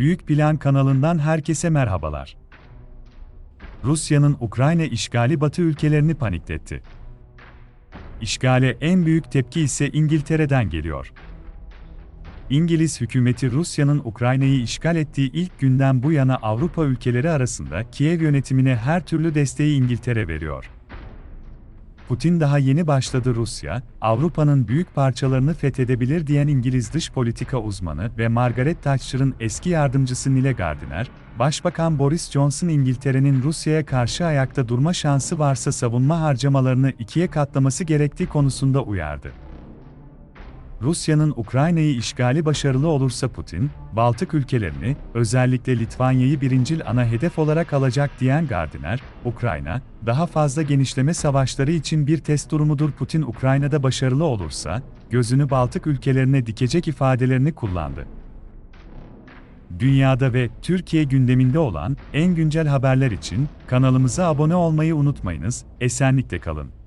Büyük Plan kanalından herkese merhabalar. Rusya'nın Ukrayna işgali Batı ülkelerini panikletti. İşgale en büyük tepki ise İngiltere'den geliyor. İngiliz hükümeti Rusya'nın Ukrayna'yı işgal ettiği ilk günden bu yana Avrupa ülkeleri arasında Kiev yönetimine her türlü desteği İngiltere veriyor. Putin daha yeni başladı Rusya, Avrupa'nın büyük parçalarını fethedebilir diyen İngiliz dış politika uzmanı ve Margaret Thatcher'ın eski yardımcısı Neil Gardiner, Başbakan Boris Johnson İngiltere'nin Rusya'ya karşı ayakta durma şansı varsa savunma harcamalarını ikiye katlaması gerektiği konusunda uyardı. Rusya'nın Ukrayna'yı işgali başarılı olursa Putin, Baltık ülkelerini, özellikle Litvanya'yı birincil ana hedef olarak alacak diyen Gardiner, Ukrayna, daha fazla genişleme savaşları için bir test durumudur Putin Ukrayna'da başarılı olursa, gözünü Baltık ülkelerine dikecek ifadelerini kullandı. Dünyada ve Türkiye gündeminde olan en güncel haberler için kanalımıza abone olmayı unutmayınız, esenlikle kalın.